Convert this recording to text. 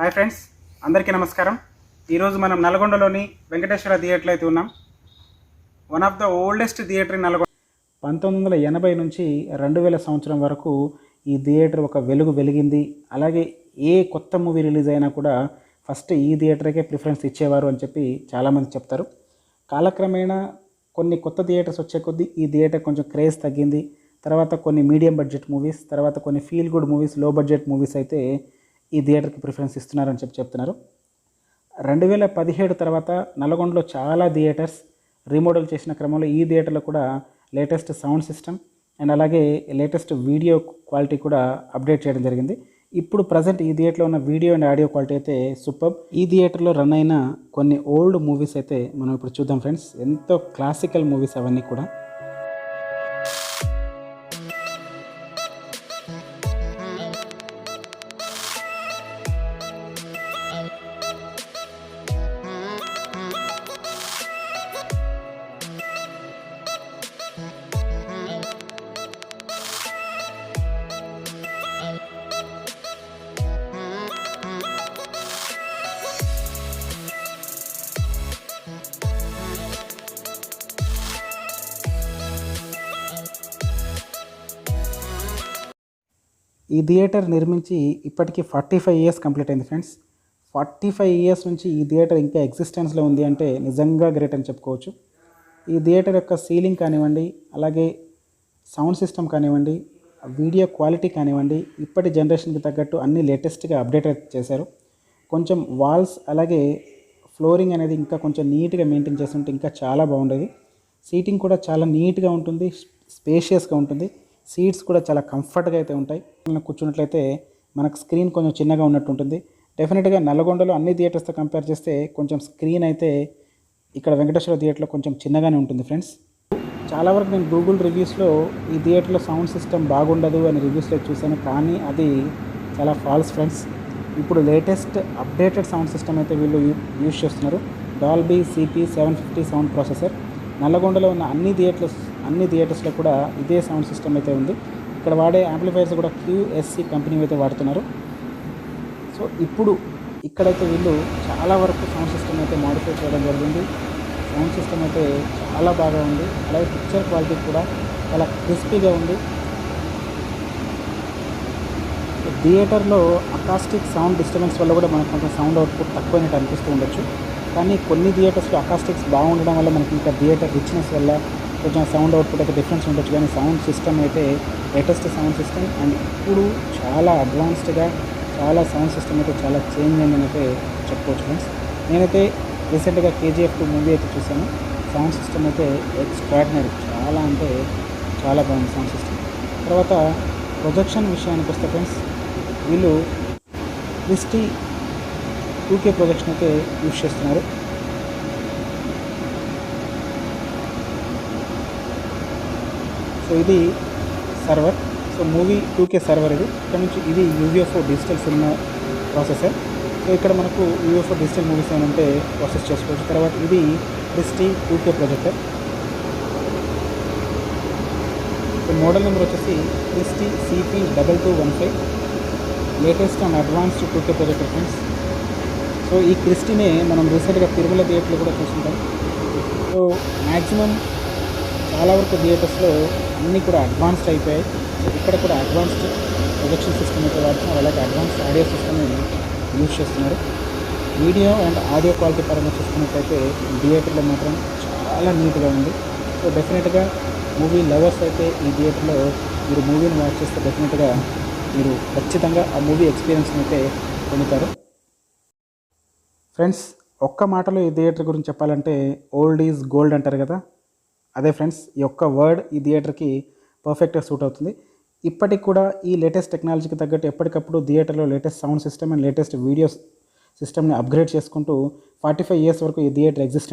Hi friends అందరికీ నమస్కారం. ఈరోజు మనం నల్గొండలోని వెంకటేశ్వర థియేటర్లో అయితే ఉన్నాం. One of the oldest theatre in Nalgonda పంతొమ్మిది వందల ఎనభై నుంచి రెండు వేల సంవత్సరం వరకు ఈ థియేటర్ ఒక వెలుగు వెలిగింది. అలాగే ఏ కొత్త మూవీ రిలీజ్ అయినా కూడా ఫస్ట్ ఈ థియేటర్కే ప్రిఫరెన్స్ ఇచ్చేవారు అని చెప్పి చాలామంది చెప్తారు. కాలక్రమేణా కొన్ని కొత్త థియేటర్స్ వచ్చే కొద్దీ ఈ థియేటర్ కొంచెం క్రేజ్ తగ్గింది. తర్వాత కొన్ని మీడియం బడ్జెట్ మూవీస్ తర్వాత కొన్ని ఫీల్ గుడ్ మూవీస్లో బడ్జెట్ మూవీస్ అయితే ఈ థియేటర్కి ప్రిఫరెన్స్ ఇస్తున్నారని చెప్పి చెప్తున్నారు. రెండు వేల పదిహేడు తర్వాత నల్గొండలో చాలా థియేటర్స్ రీమోడల్ చేసిన క్రమంలో ఈ థియేటర్లో కూడా లేటెస్ట్ సౌండ్ సిస్టమ్ అండ్ అలాగే లేటెస్ట్ వీడియో క్వాలిటీ కూడా అప్డేట్ చేయడం జరిగింది. ఇప్పుడు ప్రజెంట్ ఈ థియేటర్లో ఉన్న వీడియో అండ్ ఆడియో క్వాలిటీ అయితే సూపర్. ఈ థియేటర్లో రన్ అయిన కొన్ని ఓల్డ్ మూవీస్ అయితే మనం ఇప్పుడు చూద్దాం ఫ్రెండ్స్. ఎంతో క్లాసికల్ మూవీస్ అవన్నీ కూడా. ఈ థియేటర్ నిర్మించి ఇప్పటికీ ఫార్టీ ఫైవ్ ఇయర్స్ కంప్లీట్ అయింది ఫ్రెండ్స్. ఫార్టీ ఫైవ్ ఇయర్స్ నుంచి ఈ థియేటర్ ఇంకా ఎగ్జిస్టెన్స్లో ఉంది అంటే నిజంగా గ్రేట్ అని చెప్పుకోవచ్చు. ఈ థియేటర్ యొక్క సీలింగ్ కానివ్వండి అలాగే సౌండ్ సిస్టమ్ కానివ్వండి వీడియో క్వాలిటీ కానివ్వండి ఇప్పటి జనరేషన్కి తగ్గట్టు అన్ని లేటెస్ట్గా అప్డేట్ చేశారు. కొంచెం వాల్స్ అలాగే ఫ్లోరింగ్ అనేది ఇంకా కొంచెం నీట్గా మెయింటైన్ చేస్తుంటే ఇంకా చాలా బాగుండేది. సీటింగ్ కూడా చాలా నీట్గా ఉంటుంది స్పేషియస్గా ఉంటుంది. సీట్స్ కూడా చాలా కంఫర్ట్గా అయితే ఉంటాయి. మనం కూర్చున్నట్లయితే మనకు స్క్రీన్ కొంచెం చిన్నగా ఉన్నట్టు ఉంటుంది. డెఫినెట్గా నల్గొండలో అన్ని థియేటర్స్తో కంపేర్ చేస్తే కొంచెం స్క్రీన్ అయితే ఇక్కడ వెంకటేశ్వర థియేటర్లో కొంచెం చిన్నగానే ఉంటుంది ఫ్రెండ్స్. చాలా వరకు నేను గూగుల్ రివ్యూస్లో ఈ థియేటర్లో సౌండ్ సిస్టమ్ బాగుండదు అని రివ్యూస్లో చూశాను. కానీ అది చాలా ఫాల్స్ ఫ్రెండ్స్. ఇప్పుడు లేటెస్ట్ అప్డేటెడ్ సౌండ్ సిస్టమ్ అయితే వీళ్ళు యూ- యూజ్ చేస్తున్నారు. Dolby CP seven fifty sound processor. నల్లగొండలో ఉన్న అన్ని థియేటర్స్ అన్ని థియేటర్స్లో కూడా ఇదే సౌండ్ సిస్టమ్ అయితే ఉంది. ఇక్కడ వాడే యాంప్లిఫైర్స్ కూడా క్యూఎస్సి కంపెనీ అయితే వాడుతున్నారు. సో ఇప్పుడు ఇక్కడైతే వీళ్ళు చాలా వరకు సౌండ్ సిస్టమ్ అయితే మాడిఫై చేయడం జరిగింది. సౌండ్ సిస్టమ్ అయితే చాలా బాగా ఉంది. అలాగే పిక్చర్ క్వాలిటీ కూడా చాలా క్రిస్పీగా ఉంది. థియేటర్లో అకాస్టిక్ సౌండ్ డిస్టర్బెన్స్ వల్ల కూడా మనకు కొంచెం సౌండ్ అవుట్పుట్ తక్కువైనట్టు అనిపిస్తూ ఉండొచ్చు. కానీ కొన్ని థియేటర్స్లో అకాస్టిక్స్ బాగుండడం వల్ల మనకి ఇంకా థియేటర్ రిచ్నెస్ వల్ల కొంచెం సౌండ్ అవుట్పుట్ అయితే డిఫరెన్స్ ఉండొచ్చు కానీ సౌండ్ సిస్టమ్ అయితే లేటెస్ట్ సౌండ్ సిస్టమ్ అండ్ ఇప్పుడు చాలా అడ్వాన్స్డ్గా చాలా సౌండ్ సిస్టమ్ అయితే చాలా చేంజ్ అయిందని అయితే చెప్పుకోవచ్చు ఫ్రెండ్స్ నేనైతే రీసెంట్గా కేజీఎఫ్ టూ మూవీ అయితే చూశాను. సౌండ్ సిస్టమ్ అయితే ఎక్స్ట్రాడినరీ చాలా అంటే చాలా బాగుంది సౌండ్ సిస్టమ్ తర్వాత ప్రొజెక్షన్ విషయానికి వస్తే ఫ్రెండ్స్ వీళ్ళు క్రిస్టీ టూకే ప్రొజెక్షన్ అయితే యూజ్ చేస్తున్నారు. సో ఇది server. So movie two K server ఇది. ఇక్కడ నుంచి ఇది UFO digital cinema processor. So ఇక్కడ మనకు యూఎఫ్ఓ డిజిటల్ మూవీస్ ఏమంటే ప్రాసెస్ చేసుకోవచ్చు. తర్వాత ఇది Christie two K projector. So model number వచ్చేసి Christie CP double two one five latest and advanced two K projector friends. So ఈ క్రిస్టీనే మనం రీసెంట్గా తిరుమల థియేటర్లో కూడా చూసుకుంటాం సో మ్యాక్సిమం చాలా వరకు థియేటర్స్లో అన్నీ కూడా అడ్వాన్స్డ్ అయిపోయాయి. సో ఇక్కడ కూడా అడ్వాన్స్డ్ ప్రొజెక్షన్ సిస్టమ్ అయితే వాడుతున్నారు అలాగే అడ్వాన్స్డ్ ఆడియో సిస్టమ్ని యూజ్ చేస్తున్నారు. వీడియో అండ్ ఆడియో క్వాలిటీ పరంగా చూసుకున్నట్టయితే థియేటర్లో మాత్రం చాలా నీట్గా ఉంది. సో డెఫినెట్గా మూవీ లవర్స్ అయితే ఈ థియేటర్లో మీరు మూవీని వాచ్ చేస్తే డెఫినెట్గా మీరు ఖచ్చితంగా ఆ మూవీ ఎక్స్పీరియన్స్ని అయితే పొందుతారు. ఫ్రెండ్స్ ఒక్క మాటలో ఈ థియేటర్ గురించి చెప్పాలంటే ఓల్డ్ ఈజ్ గోల్డ్ అంటారు కదా. అదే ఫ్రెండ్స్ ఈ యొక్క వర్డ్ ఈ థియేటర్కి పర్ఫెక్ట్గా సూట్ అవుతుంది. ఇప్పటికి కూడా ఈ లేటెస్ట్ టెక్నాలజీకి తగ్గట్టు ఎప్పటికప్పుడు థియేటర్లో latest sound system and latest video సిస్టమ్ని అప్గ్రేడ్ చేసుకుంటూ ఫార్టీ ఫైవ్ ఇయర్స్ వరకు ఈ థియేటర్ ఎగ్జిస్టెన్స్